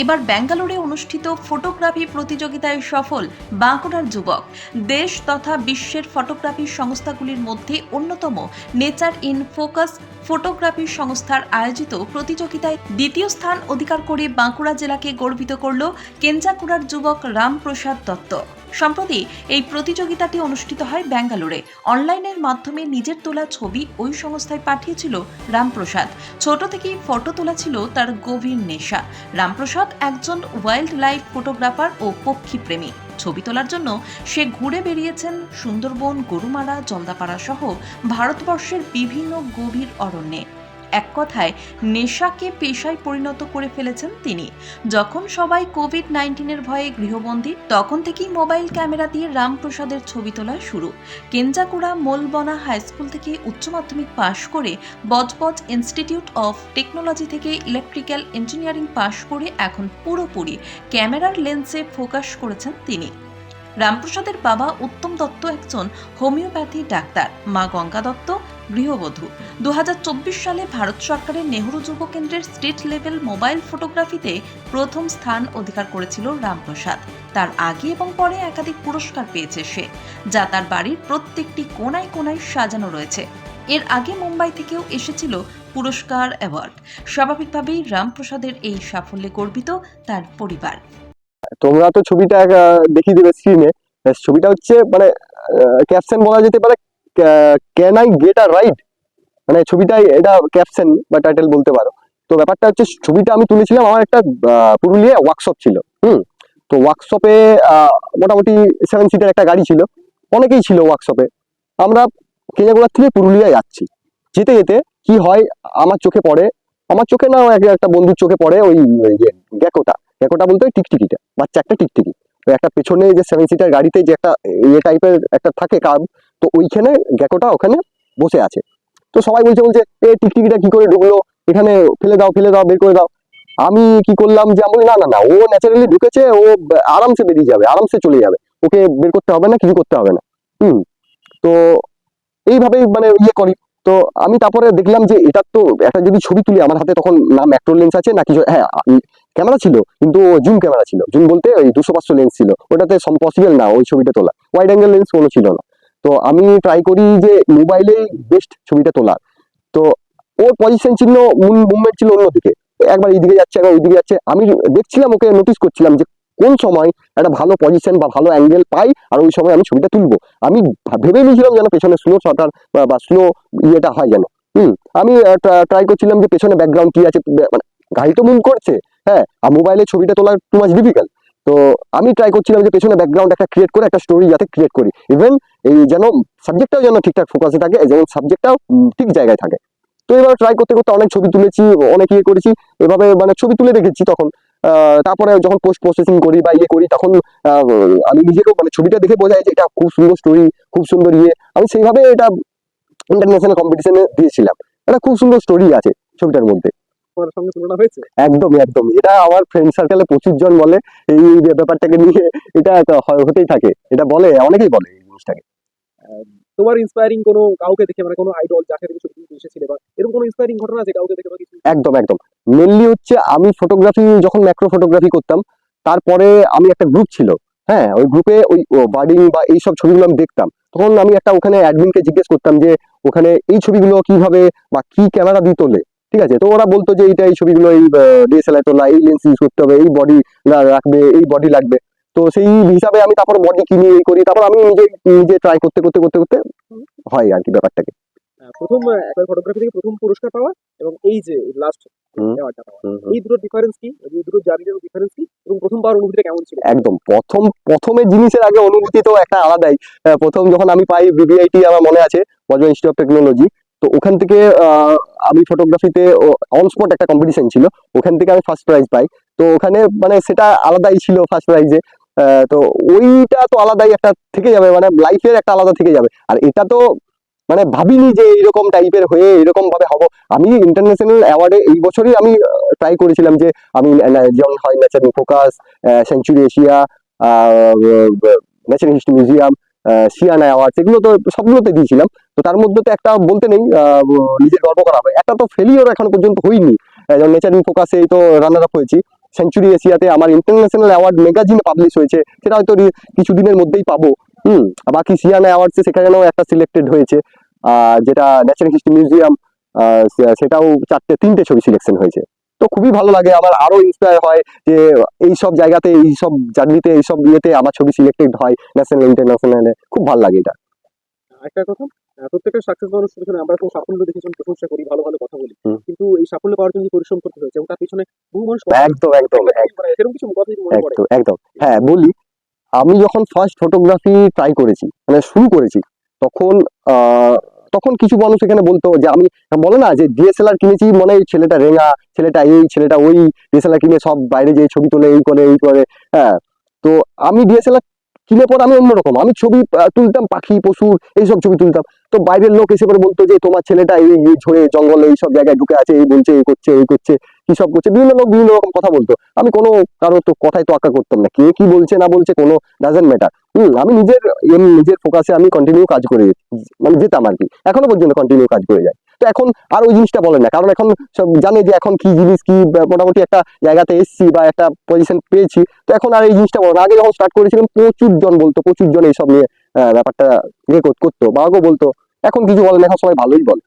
এবার ব্যাঙ্গালোরে অনুষ্ঠিত ফটোগ্রাফি প্রতিযোগিতায় সফল বাঁকুড়ার যুবক। দেশ তথা বিশ্বের ফটোগ্রাফি সংস্থাগুলির মধ্যে অন্যতম নেচার ইন ফোকাস ফটোগ্রাফি সংস্থার আয়োজিত প্রতিযোগিতায় দ্বিতীয় স্থান অধিকার করে বাঁকুড়া জেলাকে গর্বিত করল কেঞ্জাকুড়ার যুবক রামপ্রসাদ দত্ত। সম্প্রতি এই প্রতিযোগিতাটি অনুষ্ঠিত হয় ব্যাঙ্গালোরে। অনলাইনের মাধ্যমে নিজের তোলা ছবি ওই সংস্থায় পাঠিয়েছিল রামপ্রসাদ। ছোট থেকেই ফটো তোলা ছিল তার গভীর নেশা। রামপ্রসাদ একজন ওয়াইল্ড লাইফ ফটোগ্রাফার ও পক্ষীপ্রেমী। ছবি তোলার জন্য সে ঘুরে বেরিয়েছেন সুন্দরবন, গরুমারা, জলদাপাড়া সহ ভারতবর্ষের বিভিন্ন গভীর অরণ্যে। এক কথায় নেশাকে পেশায় পরিণত করে ফেলেছেন তিনি। যখন সবাই কোভিড নাইন্টিনের ভয়ে গৃহবন্দী, তখন থেকেই মোবাইল ক্যামেরা দিয়ে রামপ্রসাদের ছবি তোলা শুরু। কেঞ্জাকুড়া মোলবনা হাই স্কুল থেকে উচ্চ মাধ্যমিক পাশ করে বজবজ ইনস্টিটিউট অফ টেকনোলজি থেকে ইলেকট্রিক্যাল ইঞ্জিনিয়ারিং পাশ করে এখন পুরোপুরি ক্যামেরার লেন্সে ফোকাস করেছেন তিনি। রামপ্রসাদের বাবা উত্তম দত্ত একজন হোমিওপ্যাথি ডাক্তার। মা গঙ্গা দত্ত গৃহবধূ। দু সালে ভারত সরকারের নেহরু যুব কেন্দ্রের স্টেট লেভেল মোবাইল ফটোগ্রাফিতে প্রথম স্থান অধিকার করেছিল রামপ্রসাদ। তার আগে এবং পরে একাধিক পুরস্কার পেয়েছে সে, যা তার বাড়ির প্রত্যেকটি কোনায় কোনায় সাজানো রয়েছে। এর আগে মুম্বাই থেকেও এসেছিল পুরস্কার অ্যাওয়ার্ড। স্বাভাবিকভাবেই রামপ্রসাদের এই সাফল্যে গর্বিত তার পরিবার। তোমরা তো ছবিটা দেখিয়ে দেবে স্ক্রিনে ছবিটা হচ্ছে মানে ক্যাপশন বলা যেতে পারে can I get a ride মানে ছবিটাই এটা ক্যাপশন বা টাইটেল বলতে পারো। তো ব্যাপারটা হচ্ছে ছবিটা আমি তুলেছিলাম আমার একটা আহ, পুরুলিয়ায় ওয়ার্কশপ ছিল হুম? তো ওয়ার্কশপে মোটামুটি সেভেন সিটার একটা গাড়ি ছিল। অনেকেই ছিল ওয়ার্কশপে আমরা কেঞ্জাগোড়ার থেকে পুরুলিয়া যাচ্ছি। যেতে যেতে কি হয় আমার চোখে পড়ে আমার চোখে না এক- একটা বন্ধুর চোখে পড়ে ওই গ্যাকোটা গ্যাকোটা বলতে টিকটিকিটা বাচ্চা একটা টিকটিকি। একটা পেছনে যে সেভেন সিটার গাড়িতে যে একটা ইয়ে টাইপের একটা থাকে কার্ভ তো ওইখানে গ্যাকোটা ওখানে বসে আছে। তো সবাই বলছে বলছে, এ, টিকটিকিটা কি করে ঢুকলো? এখানে ফেলে দাও ফেলে দাও, বের করে দাও। আমি কি করলাম যে, আমি না না না, ও ন্যাচারালি ঢুকেছে, ও আরামসে বেরিয়ে যাবে, আরামসে চলে যাবে। ওকে বের করতে হবে না, কিছু করতে হবে না। হুম, তো এইভাবেই মানে ইয়ে করি। তো আমি তারপরে দেখলাম যে, এটা তো একটা যদি ছবি তুলি, আমার হাতে তখন না ম্যাক্রো লেন্স আছে, না কিছু হ্যাঁ ক্যামেরা ছিল, কিন্তু জুম ক্যামেরা ছিল। জুম বলতে ওই দুশো পাঁচশো লেন্স ছিল। ওটাতে পসিবল না, ওই ছবিটা তোলা। ওয়াইড অ্যাঙ্গেল লেন্স কোনো ছিল না। তো আমি ট্রাই করি যে মোবাইলেই বেস্ট ছবিটা তোলার। তো ওর পজিশন ছিল মুভমেন্ট ছিল অন্যদিকে। একবার এইদিকে যাচ্ছে, একবার ওইদিকে যাচ্ছে। আমি দেখছিলাম, ওকে নোটিস করছিলাম যে কোন সময় একটা ভালো পজিশন বা ভালো অ্যাঙ্গেল পাই আর ওই সময় আমি ছবিটা তুলবো। আমি ভেবে নিয়েছিলাম যেন পেছনে স্লো শটার বা স্লো ইয়েটা হয় যেন। হুম, আমি ট্রাই করছিলাম যে পেছনে ব্যাকগ্রাউন্ড কি আছে মানে গাড়ি তো মুভ করছে হ্যাঁ আর মোবাইলে ছবিটা তোলা টু মাচ ডিফিকাল্ট তো আমি ট্রাই করছিলাম যে পেছনে ব্যাকগ্রাউন্ড একটা ক্রিয়েট করে, একটা স্টোরি যাতে ক্রিয়েট করি। ইভেন এই যেন সাবজেক্টটাও যেন ঠিকঠাক ফোকাসে থাকে যেমন সাবজেক্টটাও ঠিক জায়গায় থাকে। তো এবার ট্রাই করতে করতে অনেক ছবি তুলেছি অনেক ইয়ে করেছি এভাবে মানে ছবি তুলে রেখেছি তখন। তারপরে যখন পোস্ট প্রসেসিং করি বা ইয়ে করি তখন আমি নিজেকেও মানে ছবিটা দেখে বোঝাই যে এটা খুব সুন্দর স্টোরি খুব সুন্দর ইয়ে। আমি সেইভাবে এটা ইন্টারন্যাশনাল কম্পিটিশনে দিয়েছিলাম। এটা খুব সুন্দর স্টোরি আছে ছবিটার মধ্যে। একদমই একদমই এটা আমার ফ্রেন্ড সার্কেলে প্রচুর জন বলে এই ব্যাপারটাকে নিয়ে এটা হয়- হতেই থাকে। এটা বলে অনেকেই বলে এই জিনিসটাকে। তোমার ইন্সপায়ারিং কোনো কাউকে দেখে মানে কোনো আইডল যাকে দেখে ছবি তুলতে এসেছিলে বা এরকম কোনো ইন্সপায়ারিং ঘটনা আছে কাউকে দেখে কিছু? একদম একদম। মেনলি হচ্ছে আমি ফটোগ্রাফি যখন ম্যাক্রো ফটোগ্রাফি করতাম, তারপরে আমি একটা গ্রুপ ছিল হ্যাঁ ওই গ্রুপে ওই বার্ডিং বা এইসব ছবিগুলো আমি দেখতাম। তখন আমি একটা ওখানে অ্যাডমিনকে জিজ্ঞেস করতাম যে, ওখানে এই ছবিগুলো কীভাবে বা কি ক্যামেরা দিয়ে তোলে? ঠিক আছে? তো ওরা বলতো যে, এইটা এই ছবিগুলো এই ডিএসএলআই তোলা, এই লেন্স ইউজ করতে হবে, এই বডি রাখবে, এই বডি লাগবে। তো সেই হিসাবে আমি তারপর বডি কিনে এই করি? তারপর আমি নিজে নিজে ট্রাই করতে করতে করতে করতে হয় আর কি ব্যাপারটাকে। প্রথম একবার ফটোগ্রাফি থেকে প্রথম পুরস্কার পাওয়া এবং এই যে লাস্ট এই দুটোর ডিফারেন্স কি? এই দুটো জার্নির ডিফারেন্স কি? এবং প্রথমবার অনুভূতিটা কেমন ছিল? একদম। প্রথম প্রথমে জিনিসের আগে অনুভূতি তো একটা আলাদাই। প্রথম যখন আমি পাই বিবিআইটি আমার মনে আছে বজবা ইনস্টিটিউট অফ টেকনোলজি তো ওখান থেকে আমি ফটোগ্রাফিতে অন স্পট একটা কম্পিটিশন ছিল। ওখান থেকে আমি ফার্স্ট প্রাইজ পাই। তো ওখানে মানে সেটা আলাদাই ছিল ফার্স্ট প্রাইজে তো ওইটা তো আলাদাই একটা থেকে যাবে মানে লাইফের একটা আলাদা থেকে যাবে। আর এটা তো মানে ভাবিনি যে এইরকম টাইপের হয়ে এরকম ভাবে হব। আমি ইন্টারন্যাশনাল অ্যাওয়ার্ডে এই বছরই আমি ট্রাই করেছিলাম যে আমি যেমন হয় natural focus century Asia natural history museum Siena awards এগুলো তো সবগুলোতে দিয়েছিলাম। তো তার মধ্যে তো একটা বলতে নেই নিজের গর্ব করা হবে। একটা তো ফেলিওর এখনও পর্যন্ত আহ, যেমন নেচার ইন ফোকাসে তো রানার আপ হয়েছি। সেঞ্চুরি এশিয়াতে আমার ইন্টারন্যাশনাল অ্যাওয়ার্ড ম্যাগাজিনে পাবলিশ হয়েছে, সেটা হয়তো কিছুদিনের মধ্যেই পাবো। হুম বাকি সিয়ানা অ্যাওয়ার্ডসে সেখানেও একটা সিলেক্টেড হয়েছে যেটা ন্যাচারাল হিস্ট্রি মিউজিয়াম সেটাও চারটে, তিনটে ছবি সিলেকশন হয়েছে। তো খুবই ভালো লাগে, আমার আরও ইন্সপায়ার হয় যে এই সব জায়গাতে, এই সব জার্নিতে, এই সব ইয়েতে আমার ছবি সিলেক্টেড হয় ন্যাশনাল ইন্টারন্যাশনালে খুব ভালো লাগে এটা। একটা কথা? প্রত্যেকটা সাকসেস মানুষের পেছনে আমরা তো সাফল্য দেখেছি প্রশংসা করি ভালো ভালো কথা বলি। কিন্তু এই সাফল্য পাওয়ার জন্য পরিশ্রম করতে হয়েছে এবং তার পিছনে বহু মানুষ একদম একদম এক- সেরকম কিছু কথা মনে পড়ে একদম একদম। হ্যাঁ বলি আমি যখন ফার্স্ট ফটোগ্রাফি ট্রাই করেছি মানে শুরু করেছি তখন আহ, তখন কিছু মানুষ এখানে বলতো যে আমি বলে না যে ডিএসএলআর কিনেছি মনে হয় ছেলেটা রেঙা ছেলেটা এই ছেলেটা ওই ডিএসএলআর কিনে সব বাইরে যেয়ে ছবি তোলে এই করে এই করে হ্যাঁ। তো আমি ডিএসএলআর কিনে পর আমি অন্যরকম। আমি ছবি তুলতাম, পাখি পশুর এইসব ছবি তুলতাম। তো বাইরের লোক এসে করে বলতো যে, তোমার ছেলেটা এই এই জঙ্গলে এই সব জায়গায় ঢুকে আছে, এই বলছে এই করছে এই করছে, কি সব করছে? বিভিন্ন লোক বিভিন্ন রকম কথা বলতো। আমি কোনো কারও তো কথাই তো আঁকা করতাম না। কে কি বলছে, না বলছে, কোনো ডাজেন্ট ম্যাটার হম, আমি নিজের নিজের ফোকাসে আমি কন্টিনিউ কাজ করে মানে যেতাম আর কি। এখনও পর্যন্ত কন্টিনিউ কাজ করে যাই। তো এখন আর ওই জিনিসটা বলে না। কারণ এখন সব জানে যে এখন কি জিনিস, কি মোটামুটি একটা জায়গাতে এসছি বা একটা পজিশন পেয়েছি। তো এখন আর এই জিনিসটা বলে না। আগে যখন স্টার্ট করেছিলাম, প্রচুর জন বলতো, প্রচুর জন এইসব নিয়ে ব্যাপারটা রেকর্ড করতো বা আগেও বলতো। এখন কিছু বলে না, এখন সবাই ভালোই বলে।